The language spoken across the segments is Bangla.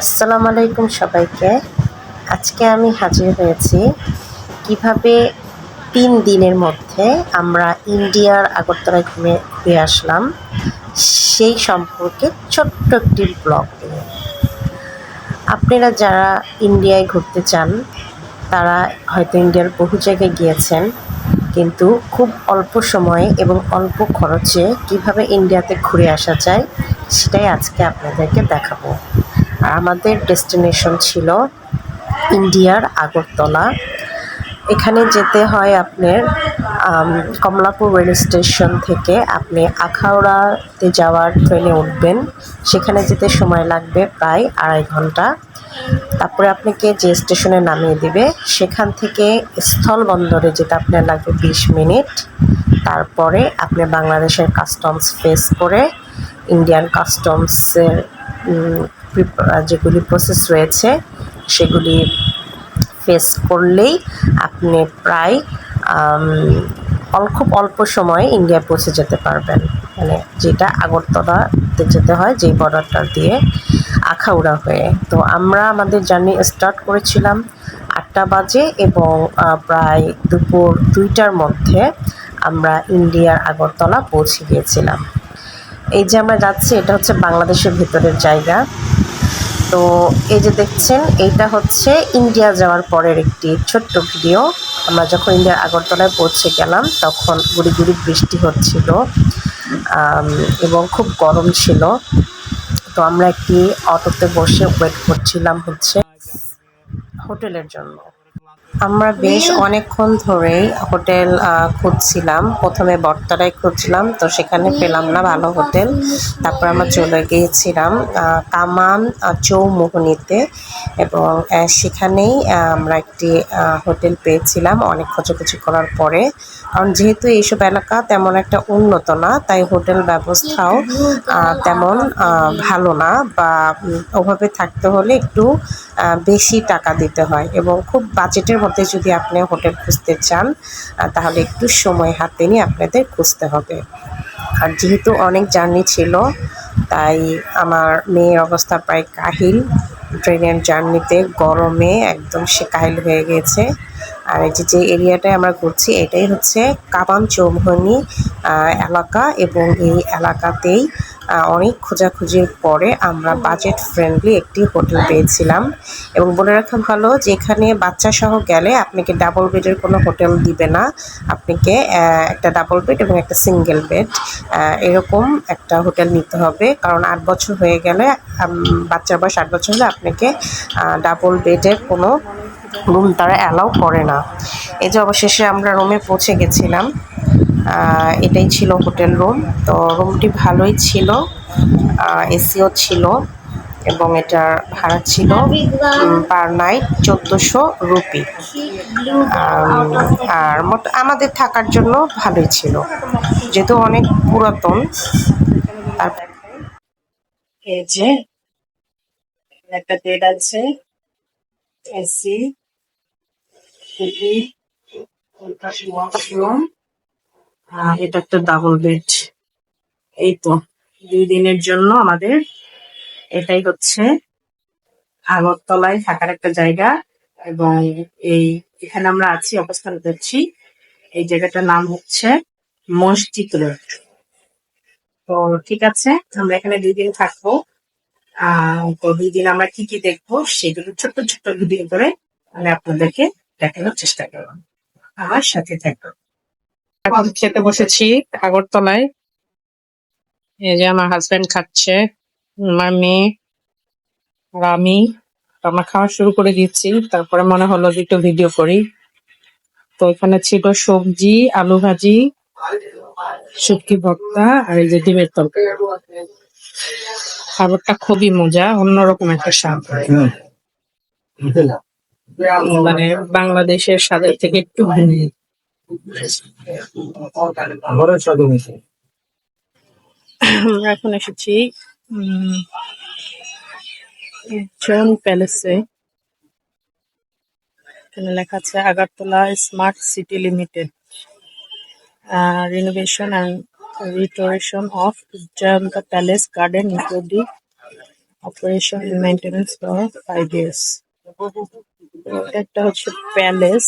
আসসালামু আলাইকুম সবাইকে। আজকে আমি হাজির হয়েছি কীভাবে তিন দিনের মধ্যে আমরা ইন্ডিয়ার আগরতলায় ঘুরে ঘুরে আসলাম, সেই সম্পর্কে ছোট্ট একটি ব্লগ নিয়ে। আপনারা যারা ইন্ডিয়ায় ঘুরতে চান, তারা হয়তো ইন্ডিয়ার বহু জায়গায় গিয়েছেন, কিন্তু খুব অল্প সময়ে এবং অল্প খরচে কীভাবে ইন্ডিয়াতে ঘুরে আসা যায়, সেটাই আজকে আপনাদেরকে দেখাবো। আমাদের ডেস্টিনেশন ছিল ইন্ডিয়ার আগরতলা। এখানে যেতে হয় আপনার কমলাপুর রেল স্টেশন থেকে আপনি আখাউড়াতে যাওয়ার ট্রেনে উঠবেন। সেখানে যেতে সময় লাগবে প্রায় আড়াই ঘণ্টা। তারপরে আপনাকে যে স্টেশনে নামিয়ে দিবে, সেখান থেকে স্থল বন্দরে যেতে আপনার লাগবে বিশ মিনিট। তারপরে আপনি বাংলাদেশের কাস্টমস ফেস করে ইন্ডিয়ান কাস্টমসের যেগুলি প্রসেস রয়েছে, সেগুলি ফেস করলেই আপনি প্রায় খুব অল্প সময়ে ইন্ডিয়া পৌঁছে যেতে পারবেন। মানে যেটা আগরতলাতে যেতে হয়, যেই বর্ডারটা দিয়ে আখাউড়া হয়ে। তো আমরা আমাদের জার্নি স্টার্ট করেছিলাম আটটা বাজে এবং প্রায় দুপুর দুইটার মধ্যে আমরা ইন্ডিয়ার আগরতলা পৌঁছে গিয়েছিলাম। এই যে আমরা যাচ্ছি, এটা হচ্ছে বাংলাদেশের ভিতরের জায়গা। তো এই যে দেখছেন, এইটা হচ্ছে ইন্ডিয়া যাওয়ার পরের একটি ছোট্ট ভিডিও। আমরা যখন ইন্ডিয়ার আগরতলায় পৌঁছে গেলাম, তখন গুড়ি গুড়ি বৃষ্টি হচ্ছিল এবং খুব গরম ছিল। তো আমরা একটি অটোতে বসে ওয়েট করছিলাম হচ্ছে হোটেলের জন্য। আমরা বেশ অনেকক্ষণ ধরেই হোটেল খুঁজছিলাম। প্রথমে বটতলায় খুঁজছিলাম তো সেখানে পেলাম না ভালো হোটেল। তারপর আমরা চলে গিয়েছিলাম কামান চৌমোহনীতে এবং সেখানেই আমরা একটি হোটেল পেয়েছিলাম অনেক খোঁজাখুঁজি করার পরে। কারণ যেহেতু এইসব এলাকা তেমন একটা উন্নত না তাই হোটেল ব্যবস্থাও তেমন ভালো না বা ওভাবে থাকতে হলে একটু বেশি টাকা দিতে হয় এবং খুব বাজেটের মধ্যে যদি আপনি হোটেল খুঁজতে চান তাহলে একটু সময় হাতে নিয়ে আপনাদের খুঁজতে হবে। আর যেহেতু অনেক জার্নি ছিল, তাই আমার মেয়ের অবস্থা প্রায় কাহিল। ট্রেনের জার্নিতে গরমে একদম সে কাহিল হয়ে গেছে। আর এই যে এরিয়াটায় আমরা ঘুরছি, এটাই হচ্ছে কাবান চৌমহনি এলাকা এবং এই এলাকাতেই অনেক খোঁজাখুঁজির পরে আমরা বাজেট ফ্রেন্ডলি একটি হোটেল পেয়েছিলাম। এবং বলে রাখা ভালো যে এখানে বাচ্চা সহ গেলে আপনাকে ডাবল বেডের কোনো হোটেল দিবে না। আপনাকে একটা ডাবল বেড এবং একটা সিঙ্গেল বেড এরকম একটা হোটেল নিতে হবে। কারণ আট বছর হয়ে গেলে বাচ্চার বয়স আট বছর হলে আপনাকে ডাবল বেডের কোনো রুম তারা অ্যালাউ করে না। এই যে অবশেষে আমরা রুমে পৌঁছে গেছিলাম। এটাই ছিল হোটেল রুম। তো রুমটি ভালোই ছিল এসিও ছিল এবং এটার ভাড়া ছিল পার নাইট চোদ্দোশো রুপি। আর মোট আমাদের থাকার জন্য ভালোই ছিল। যেহেতু অনেক পুরাতন, তার এই যে, একটা বেড আছে এসি ওয়াশরুম এটা একটা ডাবল বেড এই তো, দুই দিনের জন্য আমাদের এটাই হচ্ছে আগরতলায় থাকার একটা জায়গা এবং এই এখানে আমরা আছি, অবস্থান করছি। এই জায়গাটার নাম হচ্ছে মসজিদ রোড। তো ঠিক আছে, আমরা এখানে দুই দিন থাকব। আহ দুই দিন আমরা কি কি দেখব সেগুলো ছোট্ট ছোট্ট ভিডিও করে আমি আপনাদেরকে দেখানোর চেষ্টা করব। আমার সাথে থাকব এখন খেতে বসেছি আগরতলায়। এই যে আমার হাজবেন্ড খাচ্ছে আমার মেয়ে আর আমি আমরা খাওয়া শুরু করে দিচ্ছি তারপরে মনে হলো যে একটু ভিডিও করি। তো এখানে ছিল সবজি আলু ভাজি শুটকি ভর্তা আর এই যে ডিমের তরকারি। খাবারটা খুবই মজা অন্যরকম একটা স্বাদ। মানে বাংলাদেশের স্বাদের থেকে একটু ভিন্ন। আমরা এখন এসেছি জন প্যালেসে। এখানে লেখা আছে Agartala smart city limited. renovation and restoration of Jayanta Palace Garden including operation maintenance for five years একটা হচ্ছে প্যালেস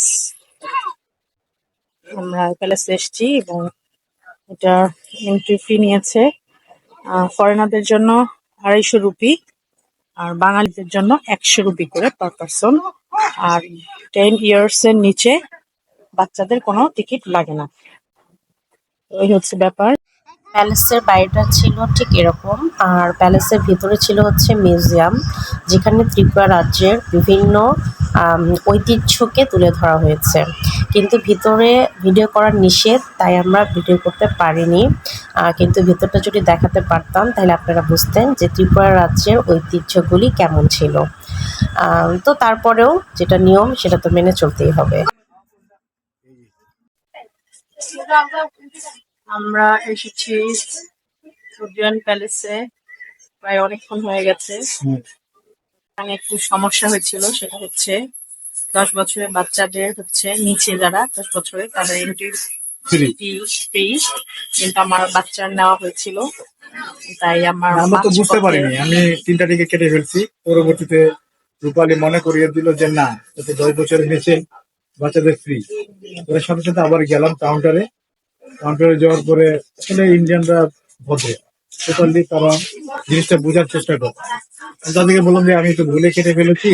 আমরা প্যালেসে এসেছি এবং এটা এন্ট্রি ফি নিয়েছে। ফরেনারদের জন্য আড়াইশো রুপি আর বাঙালিদের জন্য একশো রুপি করে পার পার্সন আর টেন ইয়ার্স এর নিচে বাচ্চাদের কোনো টিকিট লাগে না। ওই হচ্ছে ব্যাপার। প্যালেসের বাইরেটা ছিল ঠিক এরকম। আর প্যালেসের ভিতরে ছিল হচ্ছে মিউজিয়াম, যেখানে ত্রিপুরা রাজ্যের বিভিন্ন ঐতিহ্যকে তুলে ধরা হয়েছে। কিন্তু ভিতরে ভিডিও করার নিষেধ, তাই আমরা ভিডিও করতে পারিনি। কিন্তু ভিতরটা যদি দেখাতে পারতাম, তাহলে আপনারা বুঝতেন যে ত্রিপুরা রাজ্যের ঐতিহ্যগুলি কেমন ছিল। তো তারপরেও যেটা নিয়ম, সেটা তো মেনে চলতেই হবে। আমরা এসেছি সুডিয়ান প্যালেসে প্রায় অনেকক্ষণ হয়ে গেছে। এখানে একটু সমস্যা হয়েছিল সেটা হচ্ছে দশ বছরের বাচ্চাদের হচ্ছে নিচে যারা দশ বছরের তাদের এন্ট্রি কিন্তু আমার বাচ্চার নেওয়া হয়েছিল। তাই আমার আমরা তো বুঝতে পারিনি। আমি তিনটা কেটে ফেলছি। পরবর্তীতে রূপালী মনে করিয়ে দিল যে না এতে দশ বছরের নিচে বাচ্চাদের ফ্রি ওর সাথে সাথে আবার গেলাম কাউন্টারে কাউন্টারে যাওয়ার পরে আসলে ইন্ডিয়ানরা ভদ্র টোটালি তারা জিনিসটা বোঝার চেষ্টা করে। আমি তাদেরকে বললাম যে আমি তো ভুলে কেটে ফেলেছি।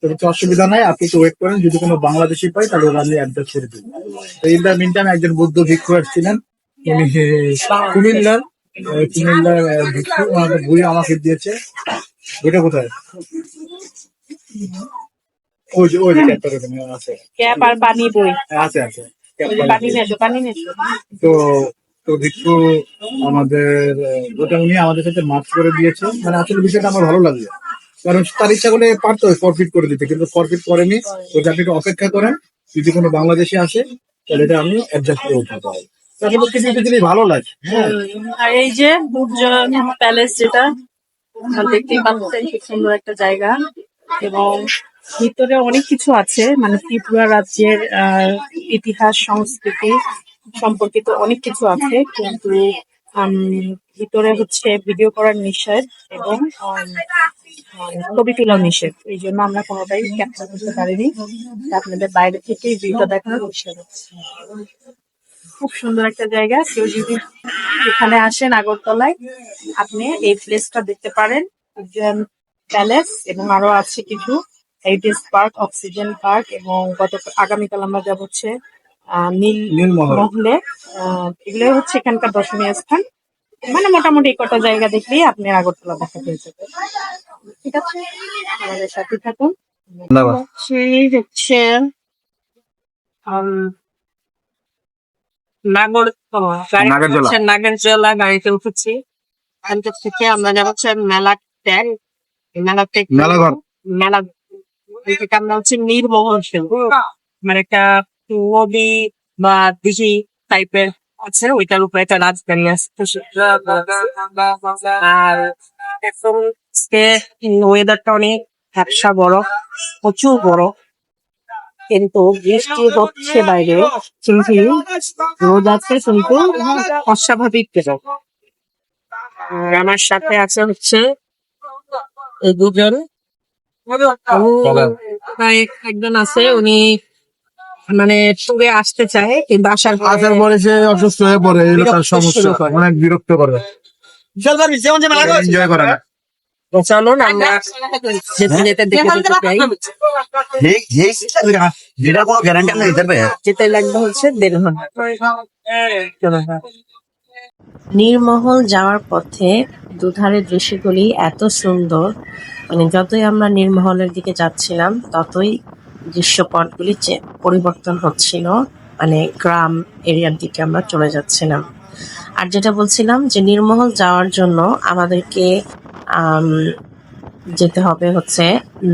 তো অসুবিধা নাই আপনি তো ওয়েট করেন। যদি কোনো বাংলাদেশি পাই তাহলে ওরা আমি অ্যাডজাস্ট করে দিই তো ইন দ্য মিন টাইম একজন বৌদ্ধ ভিক্ষু আসছিলেন উনি কুমিল্লার কুমিল্লার ভিক্ষু। ওনাকে বই আমাকে দিয়েছে। বইটা কোথায়? ওই যে ওই যে ওখানে আছে। ক্যাপ আর পানি বই। আছে আছে। তো তো ভিক্ষু আমাদের ওটা উনি আমাদের সাথে মার্চ করে দিয়েছে। মানে আসলে বিষয়টা আমার ভালো লাগছে কারণ তার ইচ্ছা করলে পারতো ফরফিট করে দিতে কিন্তু ফরফিট করেনি। ওটা আপনি একটু অপেক্ষা করেন যদি কোনো বাংলাদেশি আসে তাহলে এটা আমি অ্যাডজাস্ট করে উঠাতে পারব। তাহলে কিছু কিছু জিনিস ভালো লাগে হ্যাঁ। আর এই যে প্যালেস যেটা দেখতেই পাচ্ছেন খুব সুন্দর একটা জায়গা। এবং ভিতরে অনেক কিছু আছে মানে ত্রিপুরা রাজ্যের ইতিহাস, সংস্কৃতি সম্পর্কিত অনেক কিছু আছে, কিন্তু ভিতরে হচ্ছে ভিডিও করার নিষেধ এবং ছবি তোলার নিষেধ। এই জন্য আমরা কোনোটাই ক্যাপচার করতে পারিনি। আপনাদের বাইরে থেকেই ভিডিও দেখানোর করছি। খুব সুন্দর একটা জায়গা। কেউ যদি এখানে আসেন আগরতলায়, আপনি এই প্লেসটা দেখতে পারেন। প্যালেস এবং আরও আছে কিছু। হেরিটেজ পার্ক অক্সিজেন পার্ক এবং গত আগামীকাল আমরা যাব হচ্ছে নীল মহলে। এগুলো হচ্ছে এখানকার দর্শনীয় স্থান। মানে মোটামুটি কটা জায়গা দেখলেই আপনি আগরতলা দেখা পেয়ে যাবেন। ঠিক আছে? আমাদের সাথে থাকুন। সেই হচ্ছে উম, নাগর গাড়ি হচ্ছে নাগরজোলা গাড়িতে উঠেছি থেকে আমরা যাব মেলা ট্যাগ। মেলা মেলাঘর। মেলা থেকে আমরা হচ্ছে নীরমহল খেলব মানে একটা নদী বা দিঘি টাইপের আছে ওইটার উপরে একটা রাজধানী আছে। আর এখন ওয়েদারটা অনেক ভ্যাবসা বড় প্রচুর বড়। কিন্তু বৃষ্টি হচ্ছে বাইরে কিন্তু রোদ আছে কিন্তু অস্বাভাবিক আমার সাথে আছে হচ্ছে দুজন একজন আছে উনি মানে টুরে আসতে চায় কিন্তু আসার আসার পরে সে অসুস্থ হয়ে পড়ে এগুলো তার সমস্যা। অনেক বিরক্ত করে। এনজয় করে না। চলুন আমরা যেতে যেতে দেখে যেতে চাই যেটা কোনো গ্যারান্টি নেই দেবে যেতে লাগবে হচ্ছে দেড় ঘণ্টা। চলো হ্যাঁ। যাওয়ার পথে দুধারে দৃশ্যগুলি এত সুন্দর মানে যতই আমরা নির্মহলের দিকে যাচ্ছিলাম ততই দৃশ্যপটগুলি পরিবর্তন হচ্ছিল। মানে গ্রাম এরিয়ার দিকে আমরা চলে যাচ্ছিলাম। আর যেটা বলছিলাম যে নির্মহল যাওয়ার জন্য আমাদেরকে আম, যেতে হবে হচ্ছে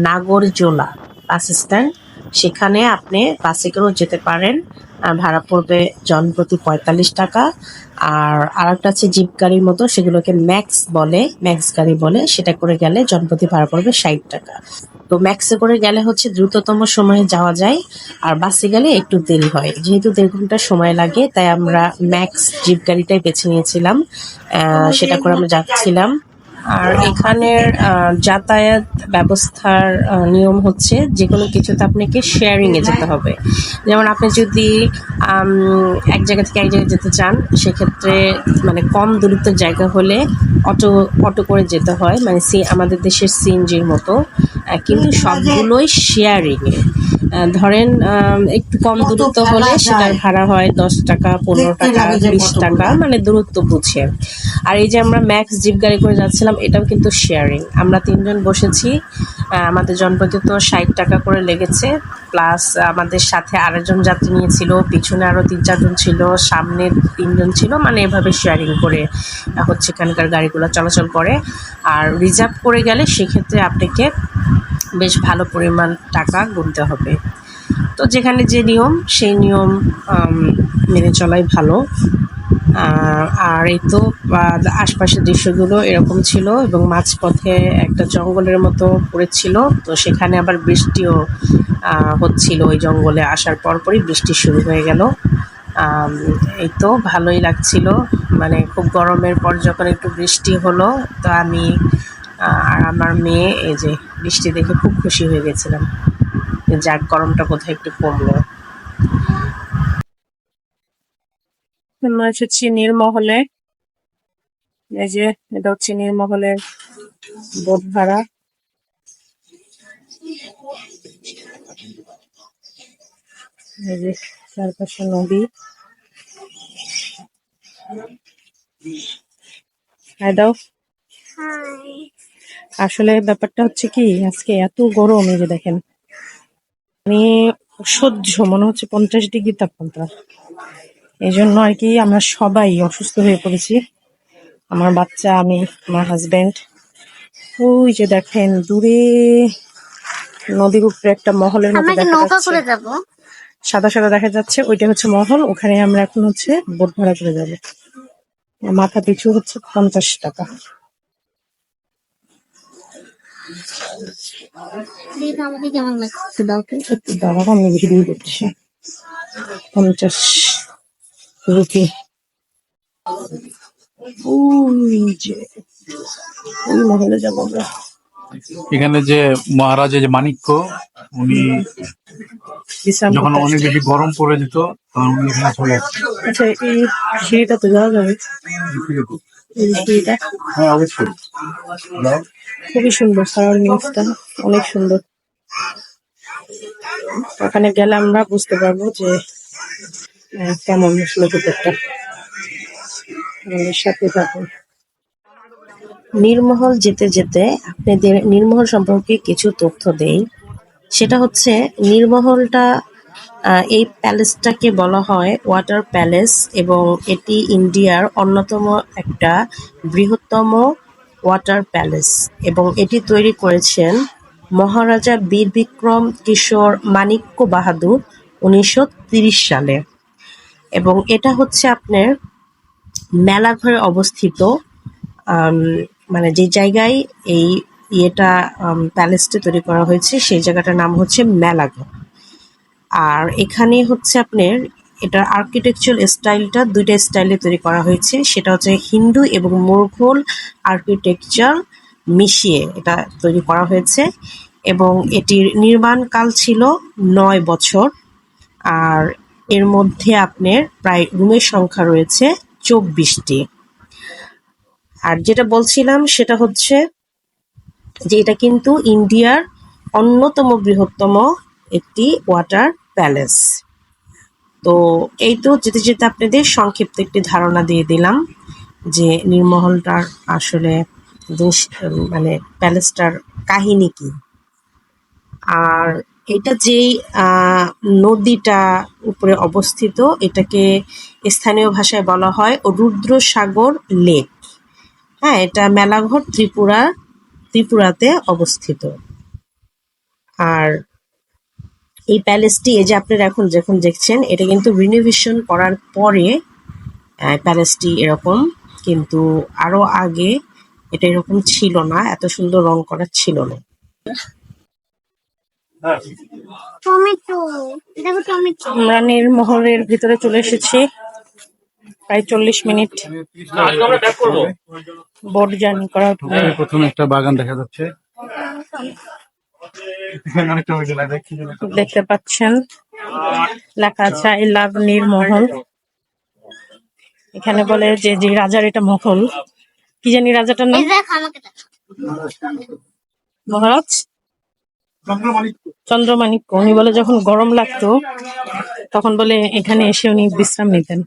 নাগরজোলা বাস স্ট্যান্ড। সেখানে আপনি বাসে করেও যেতে পারেন। আহ, ভাড়া পড়বে জনপ্রতি পঁয়তাল্লিশ টাকা। আর আরেকটা আছে জিপ গাড়ির মতো সেগুলোকে ম্যাক্স বলে ম্যাক্স গাড়ি বলে সেটা করে গেলে জনপ্রতি ভাড়া পড়বে ষাট টাকা। তো ম্যাক্সে করে গেলে হচ্ছে দ্রুততম সময়ে যাওয়া যায় আর বাসে গেলে একটু দেরি হয়। যেহেতু দেড় ঘণ্টা সময় লাগে তাই আমরা ম্যাক্স জিপ গাড়িটাই বেছে নিয়েছিলাম। সেটা করে আমরা যাচ্ছিলাম। আর এখানের যাতায়াত ব্যবস্থার নিয়ম হচ্ছে যে কোনো কিছুতে আপনাকে শেয়ারিংয়ে যেতে হবে। যেমন আপনি যদি এক জায়গা থেকে এক জায়গায় যেতে চান সেক্ষেত্রে মানে কম দূরত্বের জায়গা হলে অটো অটো করে যেতে হয় মানে সি আমাদের দেশের সিএনজির মতো। কিন্তু সবগুলোই শেয়ারিংয়ে ধরেন একটু কম দূরত্ব হলে সেটার ভাড়া হয় দশ টাকা পনেরো টাকা বিশ টাকা মানে দূরত্ব বুঝে। আর এই যে আমরা ম্যাক্স জিপ গাড়ি করে যাচ্ছিলাম এটাও কিন্তু শেয়ারিং আমরা তিনজন বসেছি আমাদের জনপ্রতি তো ষাট টাকা করে লেগেছে প্লাস আমাদের সাথে আরেকজন যাত্রী নিয়েছিল, পিছনে আরও তিন চারজন ছিল, সামনে তিনজন ছিল মানে এভাবে শেয়ারিং করে হচ্ছে এখানকার গাড়িগুলো চলাচল করে। আর রিজার্ভ করে গেলে সেক্ষেত্রে আপনাকে বেশ ভালো পরিমাণ টাকা গুনতে হবে। তো যেখানে যে নিয়ম, সেই নিয়ম মেনে চলাই ভালো। আর এই তো আশপাশের দৃশ্যগুলো এরকম ছিল এবং মাঝপথে একটা জঙ্গলের মতো পড়েছিল। তো সেখানে আবার বৃষ্টিও হচ্ছিল ওই জঙ্গলে আসার পরপরই বৃষ্টি শুরু হয়ে গেল। এই তো ভালোই লাগছিল। মানে খুব গরমের পর যখন একটু বৃষ্টি হলো, তো আমি আর আমার মেয়ে, এই যে বৃষ্টি দেখে খুব খুশি হয়ে গেছিলাম। যাক গরমটা কোথায় একটু কমলো। আমরা এসেছি নীরমহলে এই যে এটা হচ্ছে নীরমহলের বোট ভাড়া এই যে চারপাশে নদী। হাই দাও। আসলে ব্যাপারটা হচ্ছে কি আজকে এত গরম এই যে দেখেন। মানে সহ্য মনে হচ্ছে পঞ্চাশ ডিগ্রি তাপমাত্রা। এই জন্য আর কি আমরা সবাই অসুস্থ হয়ে পড়েছি। আমার বাচ্চা আমি আমার হাজবেন্ড ওই যে দেখেন দূরে নদীর উপরে একটা মহলের মতো দেখা যাচ্ছে। সাদা সাদা দেখা যাচ্ছে ওইটা হচ্ছে মহল। ওখানে আমরা এখন হচ্ছে বোট ভাড়া করে যাব। মাথা পিছু হচ্ছে পঞ্চাশ টাকা। দিদি আমাকে কেমন লাগছে দাও তো একটু দাঁড়াবো আমি ভিডিও করছি পঞ্চাশ রুপি। ওই যে ওই মহলে যাব আমরা। এখানে যে মহারাজা যে মানিক্য উনি যখন অনেক। বেশি গরম পড়ে যেত তখন উনি এখানে চলে আসছে। আচ্ছা এই সিঁড়িটা তো যাওয়া যাবে। হ্যাঁ অবশ্যই। খুবই সুন্দর সারাউন্ডিংসটা অনেক সুন্দর। ওখানে গেলে আমরা বুঝতে পারব যে কেমন আসলে ভিতরটা আমাদের সাথে থাকুন। নীরমহল যেতে যেতে আপনাদের নির্মহল সম্পর্কে কিছু তথ্য দেই। সেটা হচ্ছে নীরমহলটা এই প্যালেসটাকে বলা হয় ওয়াটার প্যালেস এবং এটি ইন্ডিয়ার অন্যতম একটা বৃহত্তম ওয়াটার প্যালেস এবং এটি তৈরি করেছেন মহারাজা বীর বিক্রম কিশোর মাণিক্য বাহাদুর উনিশশো সালে। এবং এটা হচ্ছে আপনার মেলাঘরে অবস্থিত মানে যে জায়গায় এই ইয়েটা প্যালেসটা তৈরি করা হয়েছে সেই জায়গাটার নাম হচ্ছে মেলাঘর। আর এখানে হচ্ছে আপনার এটার আর্কিটেকচার স্টাইলটা দুইটা স্টাইলে তৈরি করা হয়েছে। সেটা হচ্ছে হিন্দু এবং মুঘল আর্কিটেকচার মিশিয়ে এটা তৈরি করা হয়েছে এবং এটির নির্মাণকাল ছিল নয় বছর। আর এর মধ্যে আপনার প্রায় রুমের সংখ্যা রয়েছে চব্বিশটি। আর যেটা বলছিলাম সেটা হচ্ছে যে এটা কিন্তু ইন্ডিয়ার অন্যতম বৃহত্তম একটি ওয়াটার প্যালেস। তো এই তো যেতে যেতে আপনাদের সংক্ষিপ্ত একটি ধারণা দিয়ে দিলাম যে নির্মহলটার আসলে জিনিস মানে প্যালেসটার কাহিনী কি। আর এটা যেই নদীটা উপরে অবস্থিত, এটাকে স্থানীয় ভাষায় বলা হয় রুদ্রসাগর লেক। হ্যাঁ এটা মেলাঘর ত্রিপুরা, ত্রিপুরাতে অবস্থিত। আর এই প্যালেসটি এই যে আপনারা এখন যখন দেখছেন এটা কিন্তু রিনোভেশন করার পরে আহ, প্যালেসটি এরকম। কিন্তু আরও আগে এটা এরকম ছিল না এত সুন্দর রং করা ছিল না। নীরমহলের ভিতরে চলে এসেছি। প্রায় চল্লিশ মিনিট বোট জার্নি করার প্রথমে একটা বাগান দেখা যাচ্ছে। দেখতে পাচ্ছেন লেখা আছে আই লাভ নীরমহল এখানে বলে যে যে রাজার এটা মহল। কি জানি রাজাটার নাম। মহারাজ? চন্দ্রমাণিক চন্দ্রমাণিক্য। উনি বলে যখন গরম লাগতো তখন বলে এখানে এসে উনি বিশ্রাম নিতেন।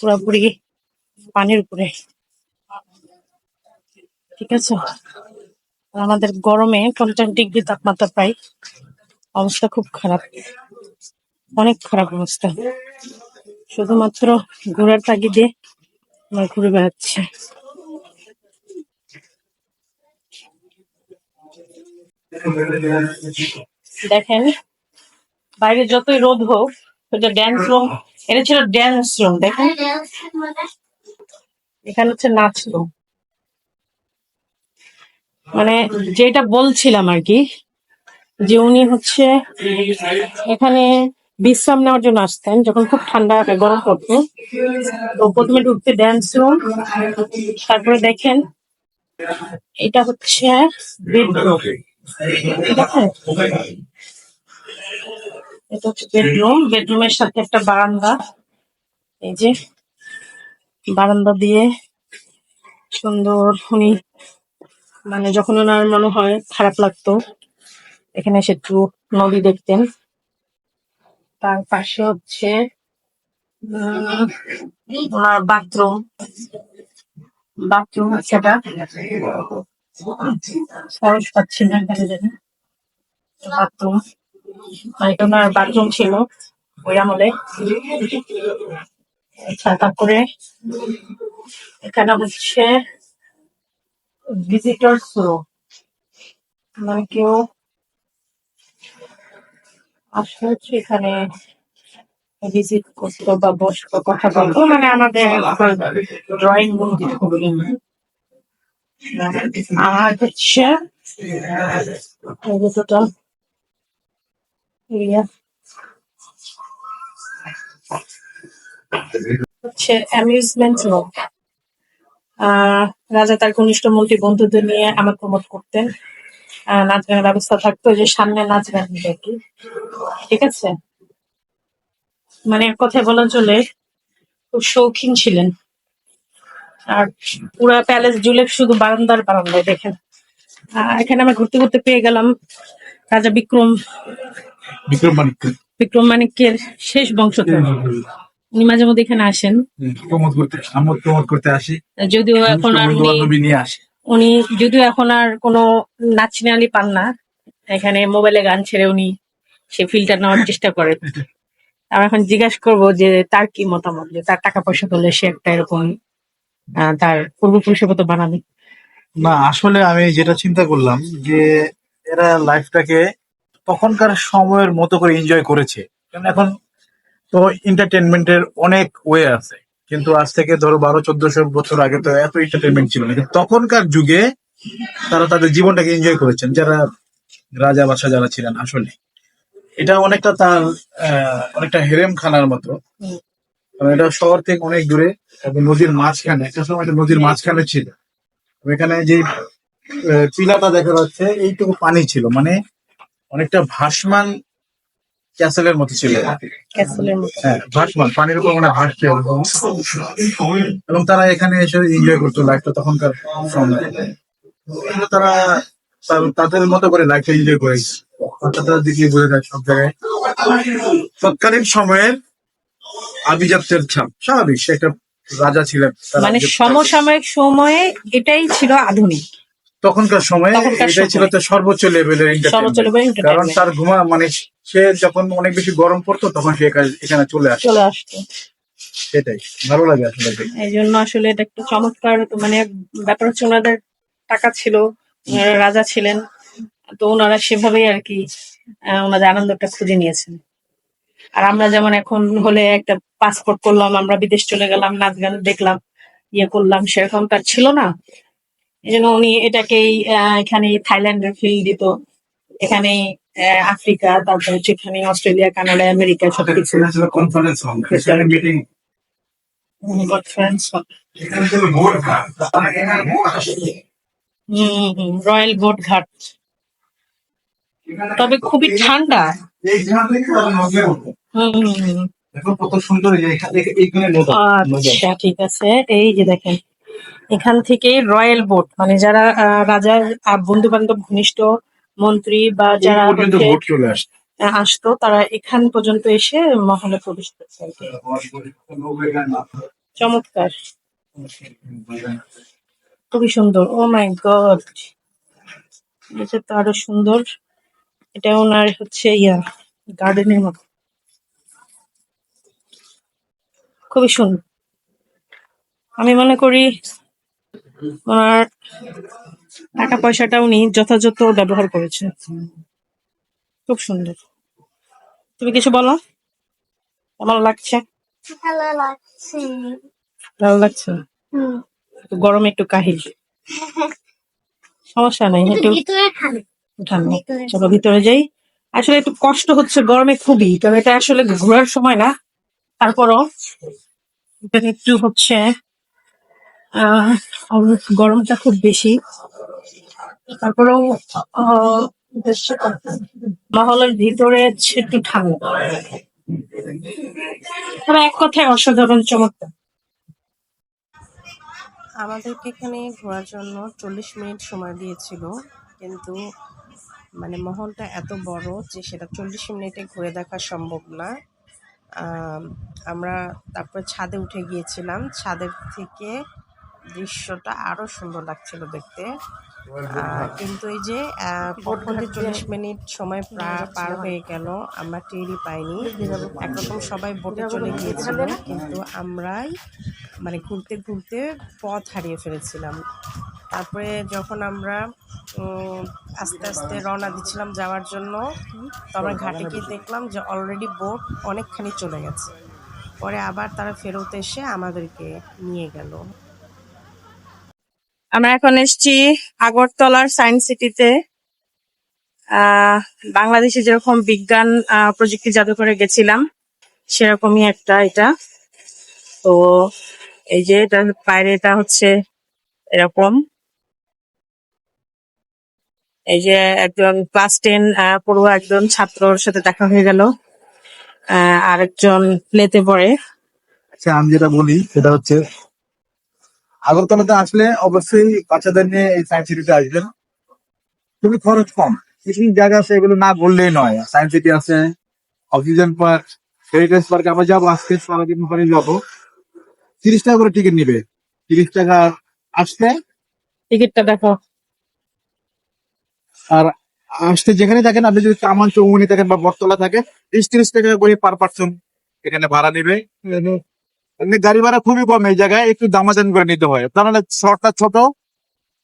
পুরোপুরি পানির উপরে। ঠিক আছে? আমাদের গরমে পঞ্চাশ ডিগ্রি তাপমাত্রা প্রায় অবস্থা খুব খারাপ। অনেক খারাপ অবস্থা। শুধুমাত্র ঘোরার তাগিদে আমরা ঘুরে বেড়াচ্ছি। দেখেন, বাইরে যতই রোদ হোক এটা ড্যান্স রুম এটা ছিল ড্যান্স রুম দেখেন। এখানে হচ্ছে নাচ রুম মানে যেটা বলছিলাম আর কি, যে উনি হচ্ছে এখানে বিশ্রাম নেওয়ার জন্য আসতেন, যখন খুব ঠান্ডা গরম পড়তো। তো প্রথমে ঢুকতে ড্যান্স রুম তারপরে দেখেন এটা হচ্ছে এটা হচ্ছে বেডরুম বেডরুমের সাথে একটা বারান্দা। এই যে বারান্দা দিয়ে সুন্দর উনি মানে যখন ওনার মনে হয় খারাপ লাগতো, এখানে এসে একটু নদী দেখতেন। তার পাশে হচ্ছে ওনার বাথরুম বাথরুম হচ্ছে এটা সহজ পাচ্ছি না এখানে জানি বাথরুম এটা ওনার বাথরুম ছিল ওই আমলে। আচ্ছা তারপরে এখানে হচ্ছে ভিজিটর্স রুম মানে কেউ আসলে হচ্ছে এখানে ভিজিট করতো বা বসতো কথা বলতো। মানে আমাদের ড্রয়িং রুম আর হচ্ছে টোটাল এরিয়া হচ্ছে অ্যামিউজমেন্ট রুম রাজা তার ঘনিষ্ঠ মন্ত্রী বন্ধুদের নিয়ে আমার প্রমোট করতেন। নাচ গানের ব্যবস্থা থাকতো যে সামনে নাচ গান হবে কি। ঠিক আছে? মানে এক কথায় বলা চলে খুব শৌখিন ছিলেন। আর পুরা প্যালেস জুড়ে শুধু বারান্দার বারান্দায় দেখেন। আহ, এখানে আমরা ঘুরতে ঘুরতে পেয়ে গেলাম রাজা বিক্রম বিক্রম মানিক বিক্রম মানিক্যের শেষ বংশধর। উনি মাঝে মধ্যে এখানে আসেন। প্রমোদ করতে আমোদ প্রমোদ করতে আসি। যদিও এখন আর উনি নিয়ে আসি। উনি যদিও এখন আর কোনো নাচনালি পান না। এখানে মোবাইলে গান ছেড়ে উনি সে ফিল্টার নেওয়ার চেষ্টা করেন। আমি এখন জিজ্ঞাসা করব যে তার কি মতামত? যে তার টাকা পয়সা করলে সে একটা এরকম আহ, তার পূর্বপুরুষের মতো বানাবে। না আসলে আমি যেটা চিন্তা করলাম যে এরা লাইফটাকে তখনকার সময়ের মতো করে এনজয় করেছে। কারণ এখন তো এন্টারটেনমেন্টের অনেক ওয়ে আছে। কিন্তু আজ থেকে ধরো বারো, চোদ্দশো বছর আগে তো এত এন্টারটেনমেন্ট ছিল না। তখনকার যুগে তারা তাদের জীবনটাকে এনজয় করেছেন, যারা রাজা বাদশা যারা ছিলেন আসলে। এটা অনেকটা তার অনেকটা হেরেম খানার মতো। এটা শহর থেকে অনেক দূরে নদীর মাঝখানে, একটা সময় নদীর মাঝখানে ছিল। এখানে যে পিলাটা দেখা যাচ্ছে, এইটুকু পানি ছিল। মানে অনেকটা ভাসমান ক্যাসেলের মতো ছিল। ক্যাসেলের মতো। হ্যাঁ ভাসমান পানির উপর মানে ভাসছে এবং তারা এখানে এসে এনজয় করতো লাইফটা তখনকার সময়। তারা তাদের মতো করে লাইফটা এনজয় দিকে বোঝা যায় সব জায়গায়। তৎকালীন সময়ের আভিজাত্যের ছাপ স্বাভাবিক সে একটা রাজা ছিলেন। মানে সমসাময়িক সময়ে এটাই ছিল আধুনিক। তখনকার সময়ে এটাই ছিল। তো সর্বোচ্চ লেভেলের কারণ তার ঘুমা মানে সে যখন অনেক বেশি গরম পড়তো তখন সে এখানে- চলে আসে চলে আসতো। সেটাই ভালো লাগে আসলে এই জন্য আসলে এটা একটা চমৎকার মানে ব্যাপার হচ্ছে ওনাদের টাকা ছিল ওনারা রাজা ছিলেন তো ওনারা সেভাবেই আর কি ওনাদের আনন্দটা খুঁজে নিয়েছেন। আর আমরা যেমন এখন হলে একটা পাসপোর্ট করলাম আমরা বিদেশ চলে গেলাম নাচ গান দেখলাম ইয়ে করলাম সেরকম তার ছিল না। এই জন্য উনি এটাকেই এখানে থাইল্যান্ডের ফিল দিত। এখানে আফ্রিকা তারপর হচ্ছে এখানে অস্ট্রেলিয়া কানাডা আমেরিকা সবকিছু। Conference hall meeting conference royal boat Ghat. তবে খুবই ঠান্ডা। আচ্ছা ঠিক আছে। এই যে দেখেন এখান থেকে রয়্যাল বোট মানে যারা রাজার বন্ধু বান্ধব ঘনিষ্ঠ মন্ত্রী বা যারা আসতো তারা এখান পর্যন্ত এসে মহলে প্রবেশ করছে চমৎকার। খুবই সুন্দর। ও মাই গড এটা তো আরও সুন্দর। এটা ওনার হচ্ছে ইয়া গার্ডেনের মতো। খুবই সুন্দর। আমি মনে করি ওনার টাকা পয়সাটা উনি যথাযথ ব্যবহার করেছে খুব সুন্দর। তুমি কিছু বলো? কেমন লাগছে? ভালো লাগছে। ভালো লাগছে? একটু গরমে একটু কাহিল। সমস্যা নাই একটু ভিতরে। চলো ভিতরে যাই। আসলে একটু কষ্ট হচ্ছে গরমে খুবই তবে এটা আসলে ঘোরার সময় না। তারপরও এটা একটু হচ্ছে গরমটা খুব বেশি। তারপরেও মহলের ভিতরে একটু ঠান্ডা। এক কথায় অসাধারণ চমৎকার। আমাদেরকে এখানে ঘোরার জন্য চল্লিশ মিনিট সময় দিয়েছিল কিন্তু মানে মহলটা এত বড় যে সেটা চল্লিশ মিনিটে ঘুরে দেখা সম্ভব না। আম, আমরা তারপরে ছাদে উঠে গিয়েছিলাম। ছাদের থেকে দৃশ্যটা আরও সুন্দর লাগছিল দেখতে। কিন্তু এই যে যে চল্লিশ মিনিট সময় প্রা- পার হয়ে গেল আমরা টেরই পাইনি। একরকম সবাই বোটে চলে গিয়েছিল কিন্তু আমরাই মানে ঘুরতে ঘুরতে পথ হারিয়ে ফেলেছিলাম। তারপরে যখন আমরা আস্তে আস্তে রওনা দিচ্ছিলাম যাওয়ার জন্য তো আমরা ঘাটে গিয়ে দেখলাম যে অলরেডি বোট অনেকখানি চলে গেছে। পরে আবার তারা ফেরত এসে আমাদেরকে নিয়ে গেল। আমরা এখন এসেছি আগরতলার সায়েন্স সিটিতে। বাংলাদেশে যেরকম বিজ্ঞান প্রযুক্তি জাদুঘরে গেছিলাম, সেরকমই একটা এটা। তো এই যে এটা বাইরে এটা হচ্ছে এরকম। এই যে একজন ক্লাস টেন পড়ুয়া একজন ছাত্রর সাথে দেখা হয়ে গেল। আরেকজন প্লেতে পড়ে। আচ্ছা আমি যেটা বলি, সেটা হচ্ছে আগরতলাতে আসলে অবশ্যই বাচ্চাদের নিয়ে এই সায়েন্স সিটিতে আসবেন। খুবই খরচ কম। কিছু কিছু জায়গা আছে এগুলো না বললেই নয়। সায়েন্স সিটি আছে অক্সিজেন পার্ক হেরিটেজ পার্ক আমরা যাব আজকে সারাদিন পরে যাব। তিরিশ টাকা করে টিকিট নিবে। তিরিশ টাকা আসতে টিকিটটা দেখো। আর আসতে যেখানে থাকেন আপনি যদি কামান চৌমুনি থাকেন বা বটতলা থাকে তিরিশ তিরিশ টাকা করে পার পার্সন এখানে ভাড়া নিবে। গাড়ি ভাড়া খুবই কম এই জায়গায় একটু দামাদামি করে নিতে হয়। তাহলে শহরটা ছোট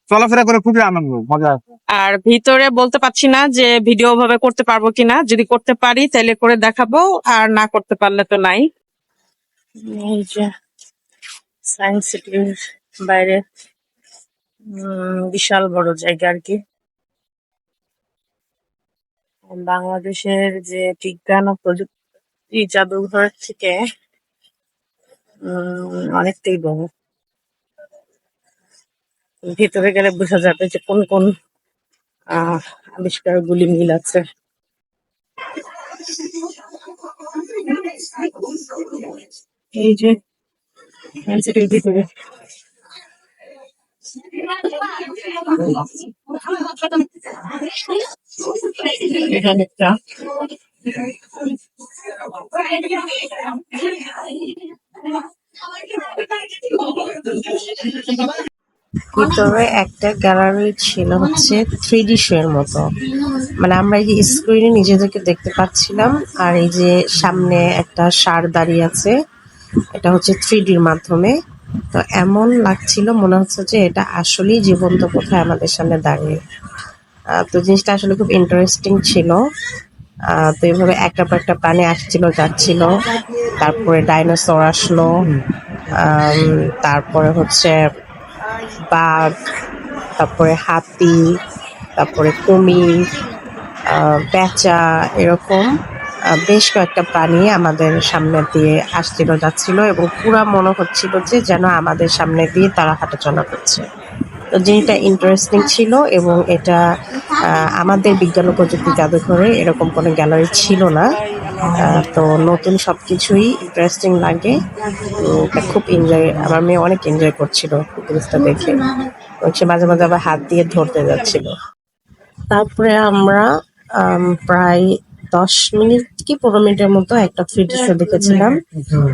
চলাফেরা করে খুবই আনন্দ মজা আর ভিতরে বলতে পারছি না যে ভিডিও ভাবে করতে পারব কিনা যদি করতে পারি তাহলে করে দেখাবো আর না করতে পারলে তো নাই। এই যে সায়েন্স সিটির বাইরে উম, বিশাল বড় জায়গা আর কি। বাংলাদেশের যে বিজ্ঞান ও প্রযুক্তি জাদুঘর থেকে অনেকটাই বড়। ভিতরে গেলে বোঝা যাবে যে কোন কোন আবিষ্কার গুলি মিল আছে। এই যে ভিতরে। এখানে একটা। ভিতরে একটা গ্যালারি ছিল হচ্ছে থ্রি ডি শো এর মতো। মানে আমরা এই যে স্ক্রিনে নিজেদেরকে দেখতে পাচ্ছিলাম, আর এই যে সামনে একটা সার দাঁড়িয়ে আছে, এটা হচ্ছে থ্রি ডির মাধ্যমে। তো এমন লাগছিল, মনে হচ্ছে যে এটা আসলেই জীবন্ত কোথায় আমাদের সামনে দাঁড়িয়ে। তো জিনিসটা আসলে খুব ইন্টারেস্টিং ছিল। তো এইভাবে একটা পর একটা প্রাণী আসছিল, যাচ্ছিল। তারপরে ডাইনোসর আসলো। তারপরে হচ্ছে বাঘ, তারপরে হাতি, তারপরে কুমির পেঁচা এরকম বেশ কয়েকটা প্রাণী আমাদের সামনে দিয়ে আসছিল, যাচ্ছিল এবং পুরা মনে হচ্ছিল যে যেন আমাদের সামনে দিয়ে তারা হাঁটাচলা করছে। তো যেটা ইন্টারেস্টিং ছিল এবং এটা আমাদের বিজ্ঞান ও প্রযুক্তি জাদুঘরে এরকম কোনো গ্যালারি ছিল না। তো নতুন সবকিছুই ইন্টারেস্টিং লাগে। উম, খুব এনজয় আমার মেয়ে অনেক এনজয় করছিল জিনিসটা দেখে। সে মাঝে মাঝে আবার হাত দিয়ে ধরতে যাচ্ছিল। তারপরে আমরা আম, প্রায় দশ মিনিট কি পনেরো মিনিটের মতো একটা ফ্রিড শো দেখেছিলাম।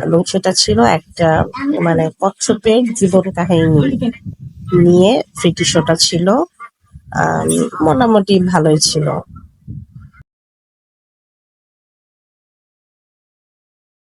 এবং সেটা ছিল একটা মানে কচ্ছপের জীবন কাহিনী নিয়ে ফ্রিটি শোটা ছিল। মোটামুটি ভালোই ছিল।